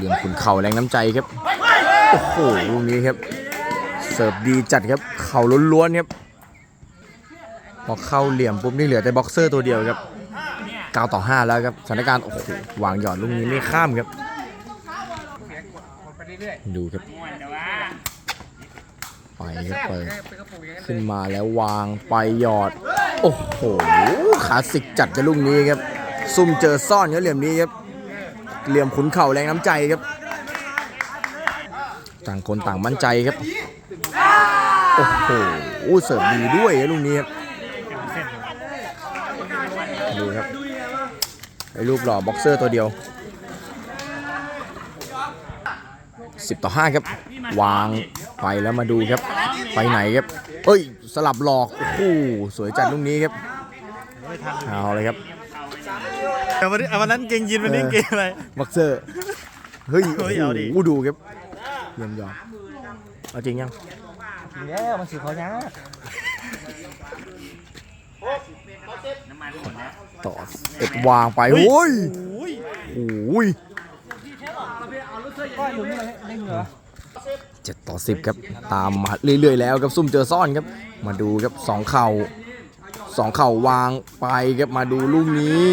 เลี่ยมขุนเข่าแรงน้ำใจครับ โอ้โหลูกนี้ครับ เสิร์ฟดีจัดครับ เข่าล้วนๆครับพอเข้าเหลี่ยมปุ๊บนี่เหลือแต่บ็อกเซอร์ตัวเดียวครับ9ต่อ 5 แล้วครับสถานการณ์โอ้โหวางหยอดลูกนี้ไม่ข้ามครับ ดูครับไปครับเปิดขึ้นมาแล้ววางไปหยอด โอ้โหคลาสสิกจัดกับลูกนี้ครับ ซุ่มเจอซ่อนครับเหลี่ยมนี้ครับ เหลี่ยมขุนเข่าแรงน้ำใจครับ ต่างคนต่างมั่นใจครับ โอ้โหเสิร์ฟดีด้วยลูกนี้ครับดูครับไอ้รูปหล่อบ็อกเซอร์ตัวเดียว 10 ต่อ 5 ครับ วางไปแล้วมาดูครับ ไปไหนครับ เอ้ย สลับหลอก โอ้โหสวยจัดลูกนี้ครับ เอาเลยครับ แต่วันนี้วันนั้นเกงยินวันนี้เกงอะไร บ็อกเซอร์ เฮ้ยโอ้เฮ้ยเอาดิโหดูครับเยี่ยมยอดเอาจริงยังแล้วมันสือเขายากต่อเอ็ดวางไปโอ้ยโอ้ยโอ้ยเจ็ดต่อสิบครับ ตามมาเรื่อยๆแล้วครับซุ่มเจอซ่อนครับ มาดูครับสองเข่าสองเข่าวางไปครับมาดูลูกนี้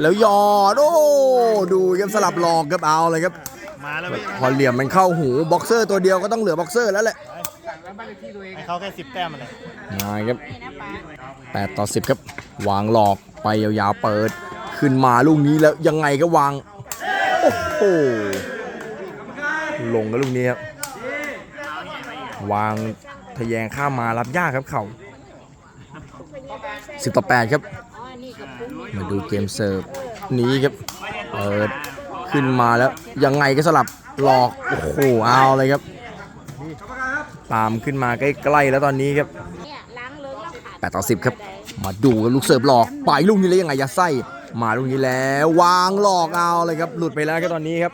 แล้วหยอด โอ้ ดูครับสลับหลอกครับเอาเลยครับ มาแล้วพี่พอเหลี่ยมมันเข้าหูบ็อกเซอร์ตัวเดียวก็ต้องเหลือบ็อกเซอร์แล้วแหละให้เขาแค่สิบแต้มอะไรมาครับ8ต่อ10ครับ วางหลอกไปยาวๆเปิด ขึ้นมาลูกนี้แล้วยังไงก็วาง โอ้โหลงกับลูกนี้ครับวางทะแยงข้ามมารับยากครับเข่า10ต่อ8ครับ มาดูเกมเสิร์ฟนี้ครับเปิดขึ้นมาแล้วยังไงก็สลับหลอกโอ้โหเอาเลยครับ ตามขึ้นมาใกล้ๆแล้วตอนนี้ครับเนี่ยล้างเลิ้งแล้วขาด8ต่อ10ครับ มาดูกันลูกเสิร์ฟหลอกไปลูกนี้แล้วยังไงยัดไส้มาลูกนี้แล้ววางหลอกเอาเลยครับ หลุดไปแล้วครับตอนนี้ครับ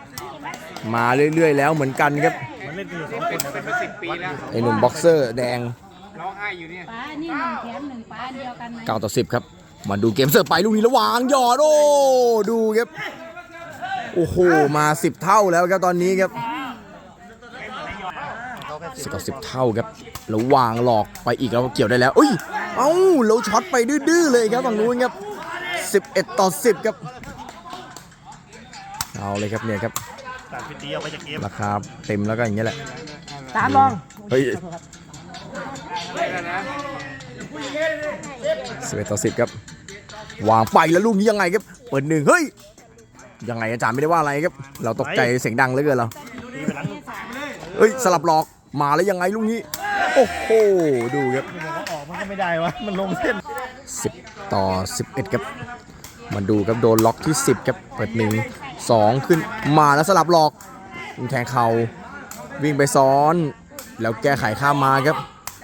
มาเรื่อยๆ แล้วเหมือนกันครับมันเล่นกันอยู่สองคนนะเป็นสิบปีแล้วไอ้หนุ่มบ็อกเซอร์แดงปลานี่หนึ่งแถมหนึ่งปลาอันเดียวกันไหม9ต่อ10ครับ มาดูเกมเสิร์ฟไปลูกนี้แล้ววางหยอดโอ้ดูครับโอ้โหมา10เท่าแล้วครับตอนนี้ครับสิบต่อสิบเท่าครับแล้ววางหลอกไปอีกแล้วเกี่ยวได้แล้วเอ้ยเอ้าแล้วช็อตไปดื้อๆเลยครับฝั่งนู้นครับ 11 ต่อ 10 ครับ เอาเลยครับเนี่ยครับตัดพิตีเอาไปจากเกมราคาเต็มแล้วก็อย่างเงี้ยแหละสามลองเฮ้ยสิบเอ็ดต่อสิบครับ วางไปแล้วลูกนี้ยังไงครับ เปิดหนึ่งเฮ้ย ยังไงอาจารย์ไม่ได้ว่าอะไรครับ เราตกใจเสียงดังเหลือเกินเราตีไปหลังเฮ้ยสลับหลอกมาแล้วยังไงลูกนี้ โอ้โห ดูครับมันก็ออกมันก็ไม่ได้วะ มันลงเส้น 10 ต่อ 11ครับมาดูครับโดนล็อกที่ 10ครับ เปิดหนึ่งสองขึ้นมาแล้วสลับหลอกแทงเข่าวิ่งไปซ้อน แล้วแก้ไขข้ามมาครับ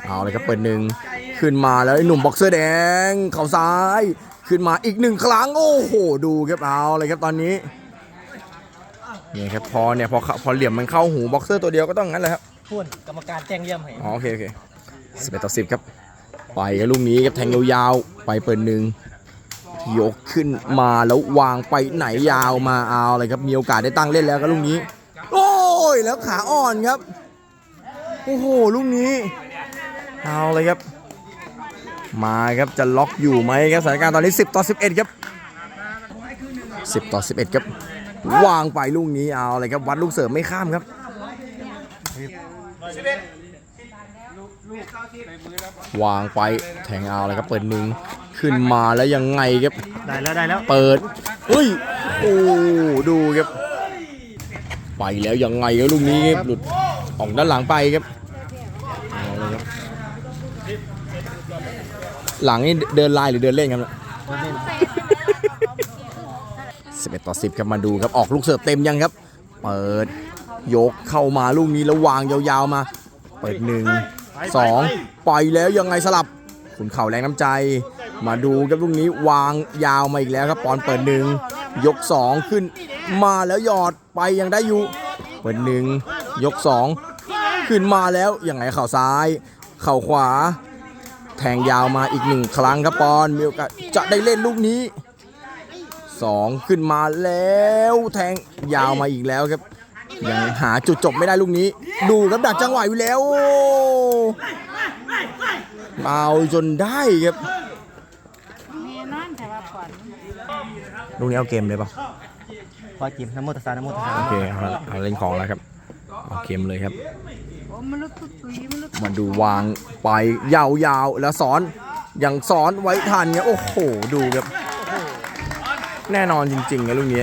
เอาเลยครับเปิดหนึ่งขึ้นมาแล้วไอ้หนุ่มบ็อกเซอร์แดง เข่าซ้าย ขึ้นมาอีกหนึ่งครั้ง โอ้โห ดูครับเอาเลยครับตอนนี้นี่ครับพอเนี่ยพอเข้าพอเหลี่ยมมันเข้าหูบ็อกเซอร์ตัวเดียวก็ต้องงั้นแหละครับพูดกรรมการแจ้งเยี่ยมให้อ๋อโอเคโอเคสิบเอ็ดต่อสิบครับ ไปกับลูกนี้ครับแทงยาวๆ ไปเปิดหนึ่งยกขึ้นมาแล้ววางไปไหนยาวมาเอาเลยครับมีโอกาสได้ตั้งเล่นแล้วก็ลูกนี้ โอ้ยแล้วขาอ่อนครับ โอ้โหลูกนี้ เอาเลยครับ มาครับจะล็อกอยู่ไหมครับสถานการณ์ตอนนี้ 10 ต่อ 11 ครับ 10 ต่อ 11 ครับ วางไปลูกนี้เอาเลยครับ วัดลูกเสิร์ฟไม่ข้ามครับวางไปแทงเอาเลยครับเปิดหนึ่งขึ้นมาแล้วยังไงครับ ได้แล้วได้แล้วเปิดเฮ้ยโอ้ดูครับ ไปแล้วยังไงครับลูกนี้ครับหลุดออกด้านหลังไปครับเอาเลยครับ หลังนี่เดินไลน์หรือเดินเล่นครับสิบเอ็ดต่อสิบครับมาดูครับออกลูกเสิร์ฟเต็มยังครับ เปิดยกเข้ามาลูกนี้แล้ววางยาวๆมา เปิดหนึ่งสองปล่อยแล้วยังไงสลับขุนเข่าแรงน้ำใจ มาดูครับลูกนี้วางยาวมาอีกแล้วครับปอนเปิดหนึ่งยกสองขึ้นมาแล้วหยอดไปยังได้อยู่ เปิดหนึ่งยกสองขึ้นมาแล้วยังไงเข่าซ้าย เข่าขวา แทงยาวมาอีกหนึ่งครั้งครับปอนมีโอกาสจะได้เล่นลูกนี้สองขึ้นมาแล้ว แทงยาวมาอีกแล้วครับยังหาจุดจบไม่ได้ลูกนี้ ดูครับดักจังหวะอยู่แล้วโอ้เอาจนได้ครับแน่นอนแต่ว่าก่อนลูกนี้เอาเกมเลยปะพอจิมน้ำโมตสาน้ำโมตสาโอเคเอาละเอาเล่นของแล้วครับเอาเกมเลยครับโอ้ มาดูวางไปยาวๆ แล้วสอนอย่างสอนไว้ทันเนี่ยโอ้โห ดูครับ แน่นอนจริงๆนะลูกนี้